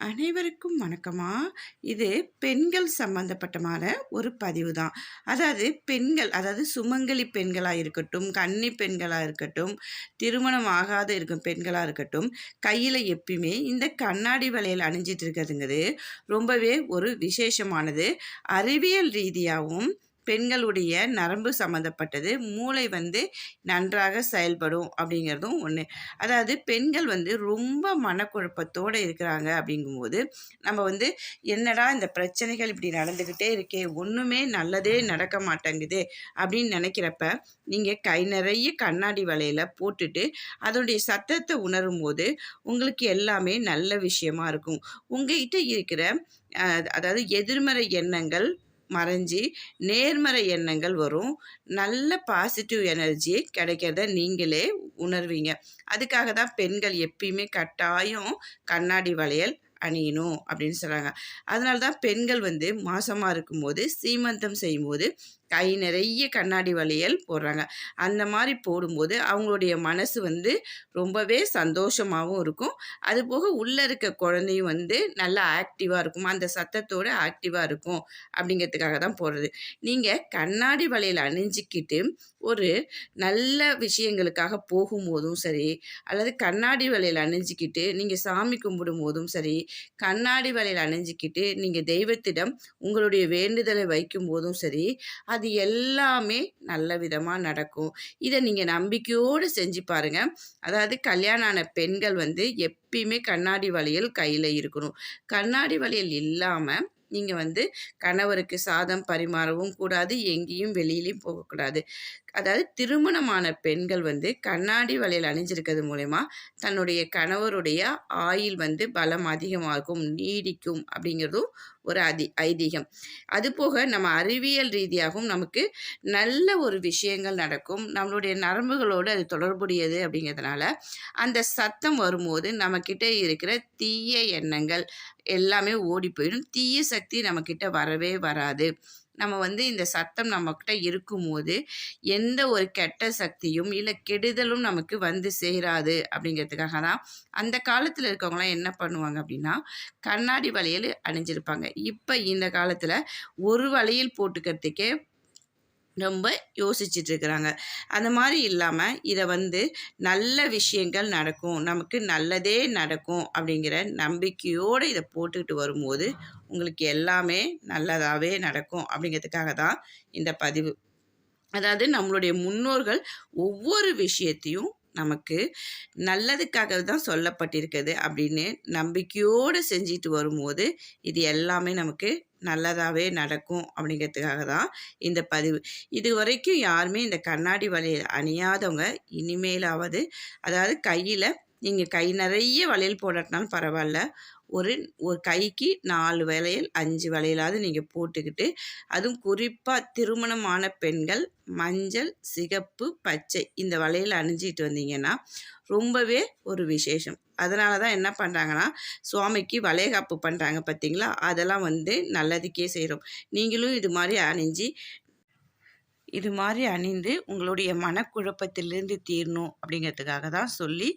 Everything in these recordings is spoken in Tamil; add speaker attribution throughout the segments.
Speaker 1: அனைவருக்கும் வணக்கமா? இது பெண்கள் சம்பந்தப்பட்டமான ஒரு பதிவு தான். அதாவது பெண்கள் அதாவது சுமங்கலி பெண்களாக இருக்கட்டும் கன்னி பெண்களாக இருக்கட்டும் திருமணம் ஆகாத இருக்கும் பெண்களாக இருக்கட்டும் கையில் எப்பயுமே இந்த கண்ணாடி வளையல் அணிஞ்சிட்டு இருக்கிறதுங்கிறது ரொம்பவே ஒரு விசேஷமானது. அறிவியல் ரீதியாகவும் பெண்களுடைய நரம்பு சம்மந்தப்பட்டது மூளை வந்து நன்றாக செயல்படும் அப்படிங்கிறதும் ஒன்று அதாவது பெண்கள் வந்து ரொம்ப மனக்குழப்பத்தோடு இருக்கிறாங்க அப்படிங்கும்போது நம்ம வந்து என்னடா இந்த பிரச்சனைகள் இப்படி நடந்துக்கிட்டே இருக்கே ஒன்றுமே நல்லதே நடக்க மாட்டேங்குது அப்படின்னு நினைக்கிறப்ப நீங்கள் கை நிறைய கண்ணாடி வலையில் போட்டுட்டு அதனுடைய சத்தத்தை உணரும் போது உங்களுக்கு எல்லாமே நல்ல விஷயமா இருக்கும். உங்ககிட்ட இருக்கிற அதாவது எதிர்மறை எண்ணங்கள் மறைஞ்சி நேர்மறை எண்ணங்கள் வரும். நல்ல பாசிட்டிவ் எனர்ஜி கிடைக்கிறத நீங்களே உணர்வீங்க. அதுக்காக தான் பெண்கள் எப்பயுமே கட்டாயம் கண்ணாடி வளையல் அணியணும் அப்படின்னு சொல்கிறாங்க அதனால தான் பெண்கள் வந்து மாசமாக இருக்கும்போது சீமந்தம் செய்யும்போது கை நிறைய கண்ணாடி வளையல் போடுறாங்க. அந்த மாதிரி போடும்போது அவங்களுடைய மனசு வந்து ரொம்பவே சந்தோஷமாகவும் இருக்கும். அது போக உள்ளே இருக்க குழந்தையும் வந்து நல்லா ஆக்டிவாக இருக்கும். அந்த சத்தத்தோடு ஆக்டிவாக இருக்கும் அப்படிங்கிறதுக்காக தான் போடுறது. நீங்கள் கண்ணாடி வளையல் அணிஞ்சிக்கிட்டு ஒரு நல்ல விஷயங்களுக்காக போகும்போதும் சரி அல்லது கண்ணாடி வளையல் அணிஞ்சிக்கிட்டு நீங்கள் சாமி கும்பிடும் போதும் சரி கண்ணாடி வளையல் அணிஞ்சிக்கிட்டு நீங்கள் தெய்வத்திடம் உங்களுடைய வேண்டுதலை வைக்கும் போதும் சரி அது அது எல்லாமே நல்ல விதமாக நடக்கும். இதை நீங்கள் நம்பிக்கையோடு செஞ்சு பாருங்கள் அதாவது கல்யாணம் ஆன பெண்கள் வந்து எப்பயுமே கண்ணாடி வளையல் கையில் இருக்கணும். கண்ணாடி வளையல் இல்லாமல் நீங்கள் வந்து கணவருக்கு சாதம் பரிமாறவும் கூடாது எங்கேயும் வெளியிலையும் போகக்கூடாது அதாவது திருமணமான பெண்கள் வந்து கண்ணாடி வலையில் அணிஞ்சிருக்கிறது மூலயமா தன்னுடைய கணவருடைய ஆயில் வந்து பலம் அதிகமாகும் நீடிக்கும் அப்படிங்கிறதும் ஒரு அதி ஐதீகம். அதுபோக நம்ம அறிவியல் ரீதியாகவும் நமக்கு நல்ல ஒரு விஷயங்கள் நடக்கும். நம்மளுடைய நரம்புகளோடு அது தொடர்புடையது அப்படிங்கிறதுனால அந்த சத்தம் வரும்போது நம்மக்கிட்ட இருக்கிற தீய எண்ணங்கள் எல்லாமே ஓடி போயிடும். தீய சக்தி நம்மக்கிட்ட வரவே வராது. நம்ம வந்து இந்த சத்தம் நம்மக்கிட்ட இருக்கும்போது எந்த ஒரு கெட்ட சக்தியும் இல்லை கெடுதலும் நமக்கு வந்து சேராது அப்படிங்கிறதுக்காக தான் அந்த காலத்தில் இருக்கவங்களாம் என்ன பண்ணுவாங்க அப்படின்னா கண்ணாடி வளையல் அணிஞ்சிருப்பாங்க. இப்போ இந்த காலத்தில் ஒரு வளையல் போட்டுக்கிறதுக்கே ரொம்ப யோசிச்சுட்டு இருக்கிறாங்க அந்த மாதிரி இல்லாமல் இதை வந்து நல்ல விஷயங்கள் நடக்கும் நமக்கு நல்லதே நடக்கும் அப்படிங்கிற நம்பிக்கையோடு இதை போட்டுக்கிட்டு வரும்போது உங்களுக்கு எல்லாமே நல்லதாகவே நடக்கும் அப்படிங்கிறதுக்காக தான் இந்த பதிவு. அதாவது நம்மளுடைய முன்னோர்கள் ஒவ்வொரு விஷயத்தையும் நமக்கு நல்லதுக்காக தான் சொல்லப்பட்டிருக்குது அப்படின்னு நம்பிக்கையோடு செஞ்சுட்டு வரும்போது இது எல்லாமே நமக்கு நல்லதாகவே நடக்கும் அப்படிங்கிறதுக்காக தான் இந்த பதிவு. இது வரைக்கும் யாருமே இந்த கண்ணாடி வளையல் அணியாதவங்க. இனிமேலாவது அதாவது கையில் நீங்கள் கை நிறைய வளையல் போடட்டினாலும் பரவாயில்ல. ஒரு ஒரு கைக்கு நாலு வளையல் அஞ்சு வளையலாவது நீங்கள் போட்டுக்கிட்டு அதுவும் குறிப்பாக திருமணமான பெண்கள் மஞ்சள் சிகப்பு பச்சை இந்த வளையல் அணிஞ்சிட்டு வந்தீங்கன்னா ரொம்பவே ஒரு விசேஷம். அதனால தான் என்ன பண்ணுறாங்கன்னா சுவாமிக்கு வளையகாப்பு பண்ணுறாங்க பார்த்தீங்களா அதெல்லாம் வந்து நல்லதுக்கே செய்கிறோம் நீங்களும் இது மாதிரி அணிஞ்சு இது மாதிரி அணிந்து உங்களுடைய மனக்குழப்பத்திலிருந்து தீரணும் அப்படிங்கிறதுக்காக தான் சொல்லி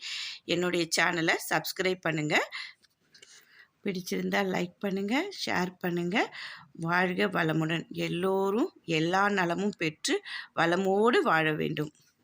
Speaker 1: என்னுடைய சேனலை சப்ஸ்கிரைப் பண்ணுங்கள் பிடிச்சிருந்தால் லைக் பண்ணுங்கள் ஷேர் பண்ணுங்கள் வாழ்க வளமுடன். எல்லோரும் எல்லா நலமும் பெற்று வளமோடு வாழ வேண்டும்.